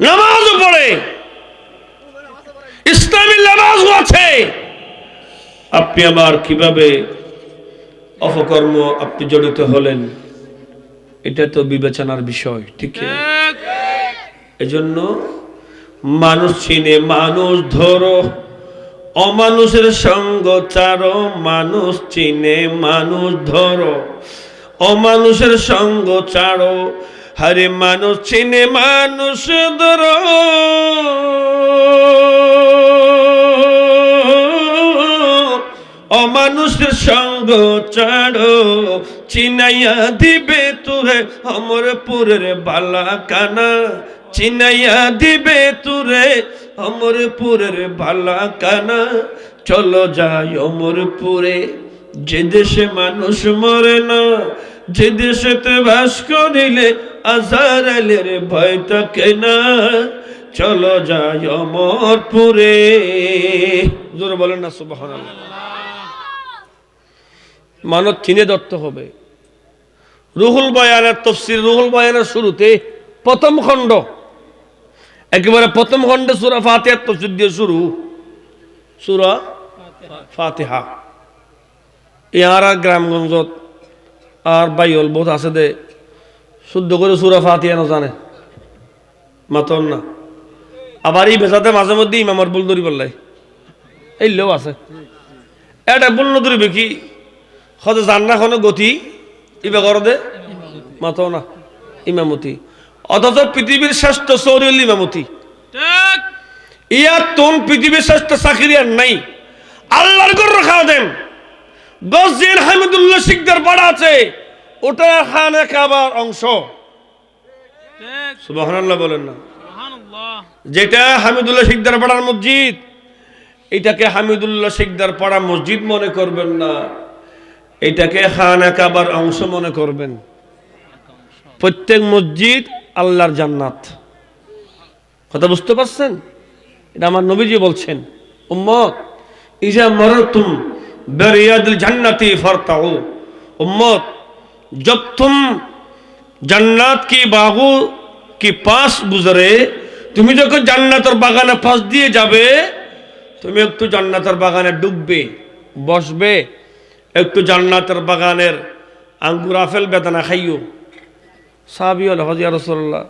নামাজও পড়ে। ইসলামী নামাজও আছে। আপনি কীভাবে অপকর্ম আপনি জড়িত হলেন, এটা তো বিবেচনার বিষয়, ঠিক এজন্য মানুষ চিনে, মানুষ ধরো, অমানুষের সঙ্গ চারো, মানুষ চিনে, মানুষ ধরো, অমানুষের সঙ্গ ছাড়ো হরে মানুষ চিনে মানুষ ধরো অমানুষের সঙ্গ ছাড়ো, চিনাইয়া দিবে তুরে অমরপুরের বালা কানা চিনাইয়া দিবে তুরে অমরপুরের বালা কানা চলো যাই অমরপুরে, যে দেশে মানুষ মরে না, যে দেশেতে বাস করিলে আজার আলের ভয় থাকে না। চলো যাই অমরপুরে। জোরে বলেন না, সুবহানাল্লাহ। মানব চিনে ধরতে হবে। রুহুল বয়ানের তফসির, রুহুল বয়ানের শুরুতে প্রথম খণ্ড। একেবারে প্রথম খণ্ডে সুরা ফাতিহার তফসির দিয়ে শুরু। সুরা ফাতিহা। ইয়ার আর গ্রামগঞ্জত আর বাইল বোধ আছে দে। শুদ্ধ করে সুরা ফাতিহা না জানে? মাতন না। আবার এই বেসাতে মাঝে মধ্যে ইমামর বুল ধরি বললাই। এই লেও আছে। এটা বুল নদরিবে কি? হতে জান্না কোনো গতি ইবে কর দে। মাতো না ইমামতি। অথচ পৃথিবীর শ্রেষ্ঠ সৌরিল ইমামতি। ইয়ার তোন পৃথিবীর শ্রেষ্ঠ চাকরি আর নাই। আল্লাহর গর খাওয়া দেন। দিন হামিদুল্লাহ শিকদার পাড়া আছে। ওটা খানে খাবার অংশ। সুবহানাল্লাহ বলেন না। যেটা হামিদুল্লাহ শিকদার পাড়ার মসজিদ এটাকে হামিদুল্লাহ শিকদার পাড়া মসজিদ মনে করবেন না। এটাকে খানা কাবার অংশ মনে করবেন। প্রত্যেক মসজিদ আল্লাহর জান্নাত। কথা বুঝতে পারছেন? এটা আমার নবীজি বলছেন উম্মত ইজা মরতুম বেরিয়াদুল জান্নাতি ফরতাও উম্মত जब तुम জান্নাত কি বাগু কি পাশ গুজরে তুমি যখন জান্নাতের বাগানে পাশ দিয়ে যাবে তুমি একটু জান্নাতের বাগানে ডুববে বসবে একটু জান্নাতের বাগানের আঙ্গুর আফেল বেদানা খাইও সাহাবি হল হজিয়া রসল্লাহ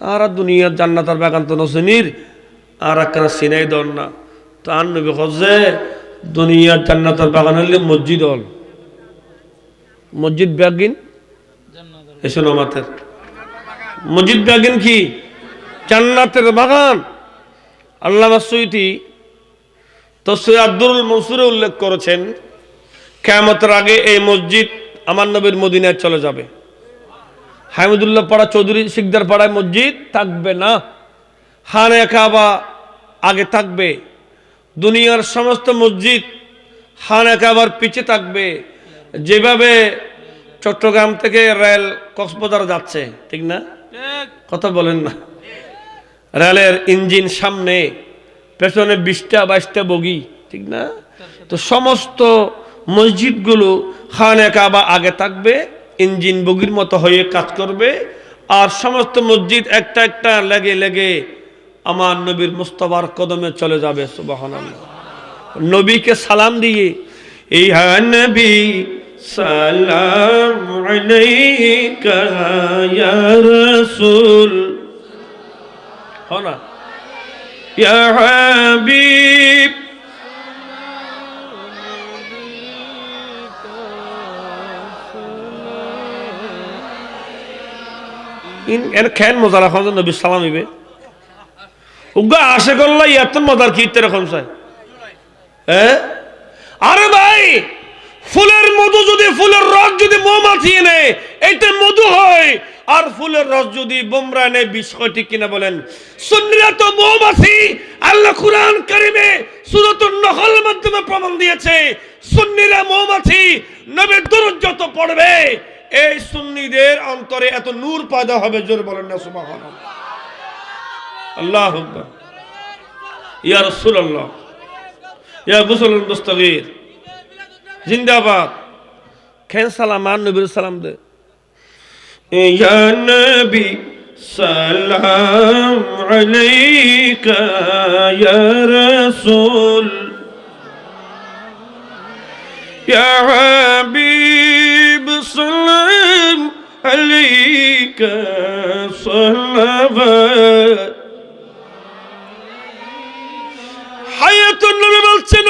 আর দুনিয়ার জান্নাতের বাগান তো নসিনির আর একখানা সিনাই দল না তো আর নবী হজে দুনিয়ার জান্নাতের বাগান হলে মসজিদ হল মসজিদ ব্যাগিন? এসো নমাতের মসজিদ ব্যাগিন কি? জান্নাতের বাগান। আল্লাহ সৈতি তো সৈয়াদুল মনসুরে উল্লেখ করেছেন কেমতের আগে এই মসজিদ আমার নবীর মদিনায় চলে যাবে। হামিদুল্লাহ পাড়া চৌধুরী শিকদার পাড়ায় মসজিদ থাকবে না। হানে কাবা আগে থাকবে। দুনিয়ার সমস্ত মসজিদ হানে কাবার পিছে থাকবে। যেভাবে চট্টগ্রাম থেকে রেল কক্সবাজার যাচ্ছে, ঠিক না? কথা বলেন না। রেলের ইঞ্জিন সামনে, পেছনে বিশটা বাইশটা বগি, ঠিক না? তো সমস্ত মসজিদগুলো খানে কাবা আগে থাকবে, ইঞ্জিন বগির মতো হয়ে কাজ করবে, আর সমস্ত মসজিদ একটা একটা লেগে লেগে আমার নবীর মুস্তফার কদমে চলে যাবে সুবাহান নবীকে সালাম দিয়ে, এই নবী ইয়া রাসূল হয় না ইয়া হাবিব ইন এর খেন মজা রাখা নবী সালাম ইবে উগা আশে করলা এত মজার কি এরকম চাই? হ্যাঁ? আরে ভাই! মধু যদি ফুলের রস যদি মৌমাছি এনে এটা মধু হয়। আর ফুলের রস যদি বোমরা এনে বিষ হয় ঠিক কিনা বলেন। সুন্নিরা তো মৌমাছি, আল্লাহ কুরআন কারিমে সূরাতুন নহল মাধ্যমে প্রমাণ দিয়েছে, সুন্নিরা মৌমাছি, নবীর দরুদ যত পড়বে, এই সুন্নিদের অন্তরে এত নূর পয়দা হবে, জোর বলেন না, সুবহানাল্লাহ। আল্লাহ আকবার। ইয়া রাসূলুল্লাহ। ইয়া গুসলুল মুস্তাগীর। জিন্দাবাদ। Kendi salamların öbürü salamdı. E, ya Nebi salam aleyke ya Resul Ya Habib salam aleyke salavat Hayatun Nebi বলছেন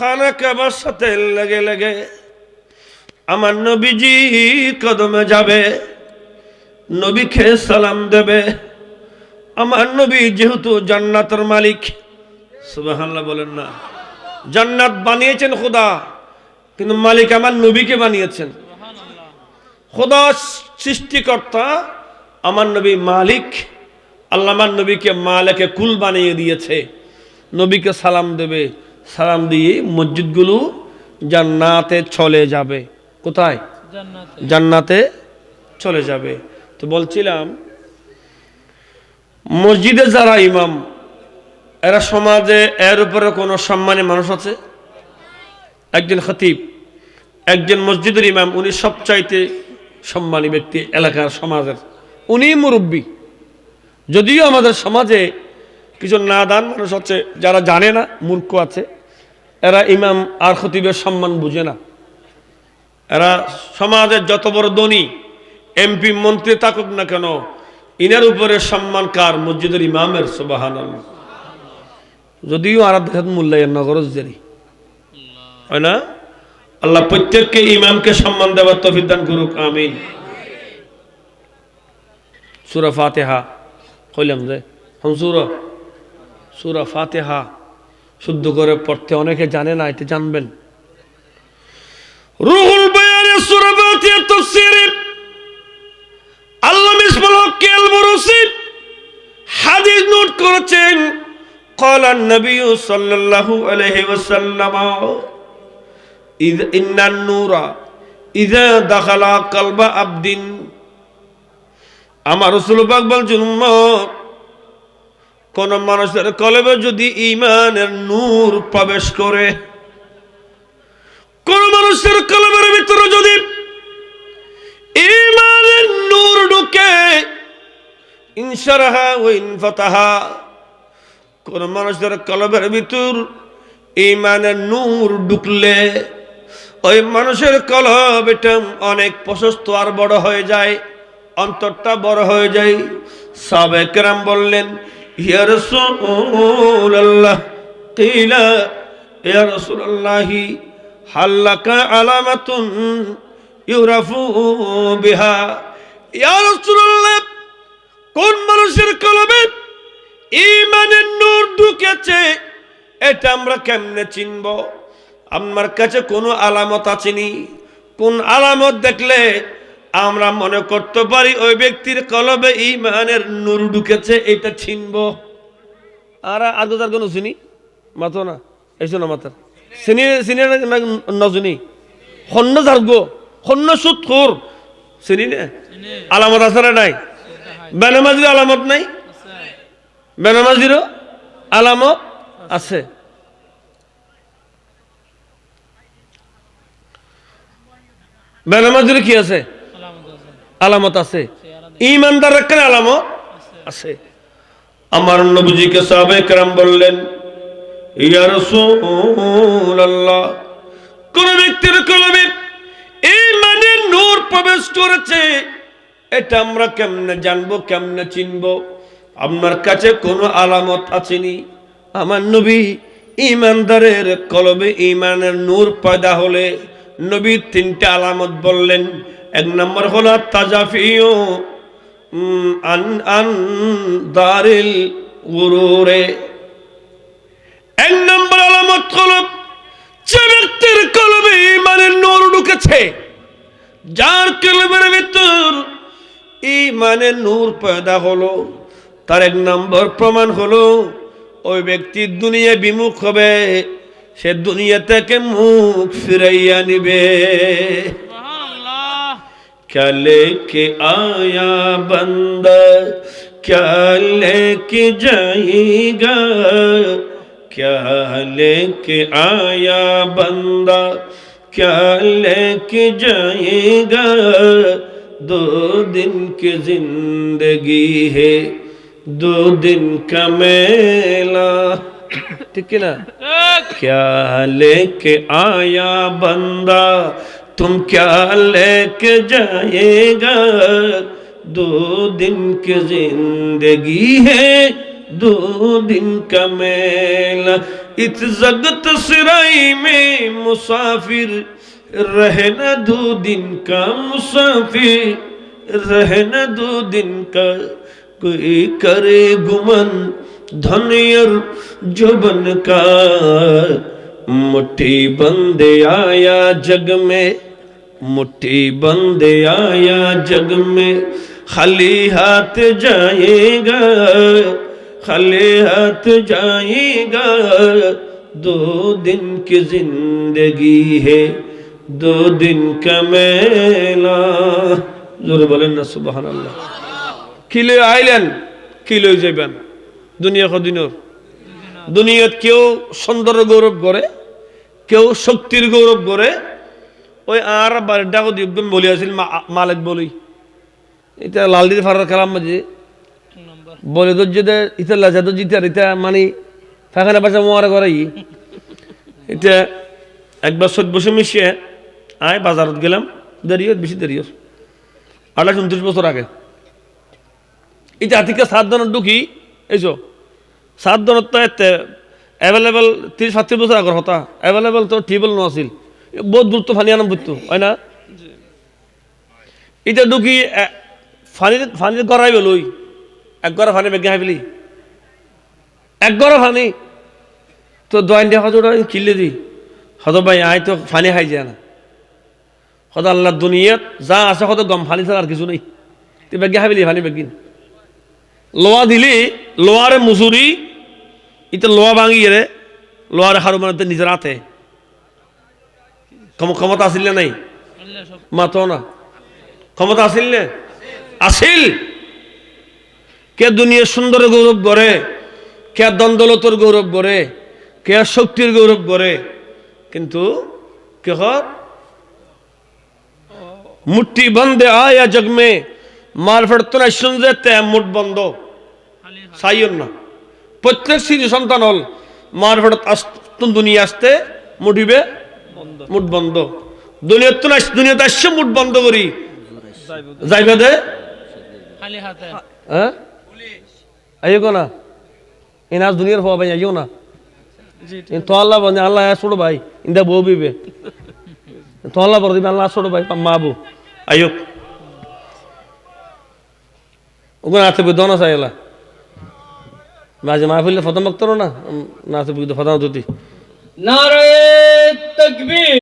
খানা কাবার সাথে লেগে লেগে আমার নবীজি কদমে যাবে, নবীকে সালাম দেবে। আমার নবী যেহেতু জান্নাতের মালিক, সুবহানাল্লাহ বলেন না। জান্নাত বানিয়েছেন খোদা, কিন্তু মালিক আমার নবীকে বানিয়েছেন। খোদা সৃষ্টিকর্তা আমার নবী মালিক, আল্লাহ নবীকে মালিকে কুল বানিয়ে দিয়েছে, নবীকে সালাম দেবে। সালাম দিয়ে মসজিদগুলো জান্নাতে চলে যাবে। কোথায়? জান্নাতে। চলে যাবে। তো বলছিলাম মসজিদে যারা ইমাম এরা সমাজে এর উপরে কোনো সম্মানী মানুষ আছে? একজন খতিব একজন মসজিদের ইমাম উনি সবচাইতে সম্মানী ব্যক্তি এলাকার সমাজের। উনি মুরব্বী। যদিও আমাদের সমাজে কিছু নাদান মানুষ হচ্ছে যারা জানে না, মূর্খ আছে, এরা ইমাম আর খতিবের সম্মান বুঝে না। এরা সমাজের যত বড় ধনী, এমপি, মন্ত্রী থাকুক না কেন, ইনার উপরে সম্মান কার? মসজিদের ইমামের সুবাহান যদিও আর দেখাত মূল্যায়ন নগরজ দেরি হয় না? আল্লাহ প্রত্যেককে ইমামকে সম্মান দেওয়ার তফিক দান করুক, আমিন। সুরা ফাতেহা, কইলাম যে হম সুরা ফাতেহা শুদ্ধ করে পড়তে অনেকে জানে না এটা জানবেন রুহুল বয়ানে সূরা ফাতিহার তাফসীরে আল্লাহ মিসবাল হক আল মুরসি হাদিস নোট করেছেন قال النبي صلى الله عليه وسلم إذا إن النور إذا دخل قلب عبد আমার রসুল পাক বলছেন উম্মত কোন মানুষের কলবে যদি ইমানের নূর প্রবেশ করে, কোন মানুষের কলমের ভিতরে যদি ইমানের নূর ঢুকে কোন মানুষের কলবের ভিতর ইমানের নূর ঢুকলে, ওই মানুষের কলব এটা অনেক প্রশস্ত আর বড় হয়ে যায়, অন্তরটা বড় হয়ে যায়। সাবেকরাম বললেন ইয়া রাসূলুল্লাহ, কিলা, ইয়া রাসূলুল্লাহি হাল্লাকা আলামাতুন ইউরাফু বিহা। ইয়া রাসূলুল্লাহ, কোন মানুষের কলবে ইমানের নূর ঢুকেছে, এটা আমরা কেমনে চিনব? আমার কাছে কোনো আলামত আছেনি কোন আলামত দেখলে আমরা মনে করতে পারি ওই ব্যক্তির কলবে ইমানের নূর ঢুকেছে, এটা চিনব আর আগে তার কোনো চিনি? মাতো না এই শোনো মাতার। চিনি চিনি না নজনি সন্ন যার্গো সন্ন সুদ খোর। চিনি না? আলামত আছে না নাই? বেনামাজির আলামত নাই? বেনামাজিরও আলামত আছে। বেনামাজির কি আছে? আলামত আছে। ইমানদার রাখার আলামত আছে। আমার নবজিকে সাহাবে কেরাম বললেন কোন ব্যক্তির কলমে এই মানে নূর প্রবেশ করেছে, এটা আমরা কেমনে জানব, কেমনে চিনবো? আপনার কাছে কোনো আলামত আছেনি? আমার নবী ইমানদারের কলবে ইমানের নূর পয়দা হলে নবী তিনটা আলামত বললেন এক নম্বর হলো তাজাফিও আন আন দারিল গুরুরে এক নম্বর আলামত হলো যে ব্যক্তির কলবে ইমানের নূর ঢুকেছে, যার কলবের ভিতর ইমানের নূর পয়দা হলো, তার এক নম্বর প্রমাণ হলো ওই ব্যক্তি দুনিয়া বিমুখ হবে, সে দুনিয়া থেকে মুখ ফিরাইয়া নিবে। کیا لے کے آیا بندہ؟ کیا لے کے جائے گا؟ کیا لے کے آیا بندہ؟ کیا لے کے جائے گا؟ دو دن کی زندگی ہے دو دن کا میلہ۔ ٹھیک ہے نا؟ کیا لے کے آیا بندہ؟ तुम क्या लेके जाएगा? दो दिन की ज़िंदगी है, दो दिन का मेला। इस जगत सराई में मुसाफिर, रहना दो दिन का मुसाफिर, रहना दो दिन का कोई करे गुमन। धनियर जुबन का मुट्ठी बंदे आया जग में। मुट्ठी बंदे आया जग में खाली हाथ जाएगा खाली हाथ जाएगा दो दिन की जिंदगी है दो दिन का मेला জোরে বলেন না সুবাহান আল্লাহ কি লই আইলেন কি লই যাইবেন দুনিয়া কদিনর দুনিয়াত কেউ সৌন্দর্য গৌরব করে কেউ শক্তির গৌরব করে ওই আর বাড়ির ডাকো দিয়ে বলি আছিল মা- মালিক বলি। এটা লালদির ফারার খেলাম মাঝে বলে তো যেতে ইতা লাজা তো জিতে আর ইতা মানে ফাঁকানা বাসা মোয়ারে করাই এটা একবার সদ বসে মিশিয়ে আয় বাজারত গেলাম দেরিও বেশি দেরিও আঠাশ উনত্রিশ বছর আগে। এটা আতিকে সাত ধরনের ঢুকি এইছো? সাত ধরনের তো এতে অ্যাভেলেবেল ত্রিশ সাতত্রিশ বছর আগর হতা অ্যাভেলেবেল তো টিউবওয়েল ন আছিল। বহুত গুরুত্ব, ফানি আনাম বুঝতো হয় না? এটা ঢুকি ফানির ফানির গড়াই বেলই এক গড়া ফানি বেগে হাইবলি এক গড়া ফানি। তো দোয়াইন দেখা জোড়া কিনলে দি। হত ভাই, আয় তো ফানি খাই যায় না। হত আল্লাহ দুনিয়াত যা আছে হত গম, ফানি ছাড়া আর কিছু নেই। তুই বেগে খাইবলি ফানি বেগিন। লোয়া দিলি, লোয়ারে মুসুরি ইতে লোয়া ভাঙি রে লোয়ারে হারু মানে নিজের হাতে। ক্ষমতা আসিল না নাই? মাতো না। ক্ষমতা আসিল না? আসিল কে দুনিয়ার সুন্দর গৌরব করে কে দ্বন্দ্বলতর গৌরব করে কে শক্তির গৌরব করে কিন্তু কে হর? মুঠি বন্ধে আয়া জগ মে মার ফেরত না শুনছে তে মুঠ বন্ধ। সাইয়ন না। প্রত্যেক শিশু সন্তান হল, মার ফেরত আসতুন দুনিয়া আসতে মুঠিবে। মুঠ বন্ধ। দুনিয়ার তো না দুনিয়াতে আসছে মুঠ বন্ধ করি। যাইবে দে। হ্যাঁ? না। এনাজ দুনিয়ার হওয়া ভাই আইও না। জি ইন তো আল্লাহ বন্ধে আল্লাহ ছোট ভাই ইন্দা বউ বিবে। তো আল্লাহ বড় দিবে আল্লাহ ছোট ভাই মা বউ। আইও আছে মাঝে ফেললে ফতম বক্তর না? না আছে ফতম দুটি নারে তকবীর।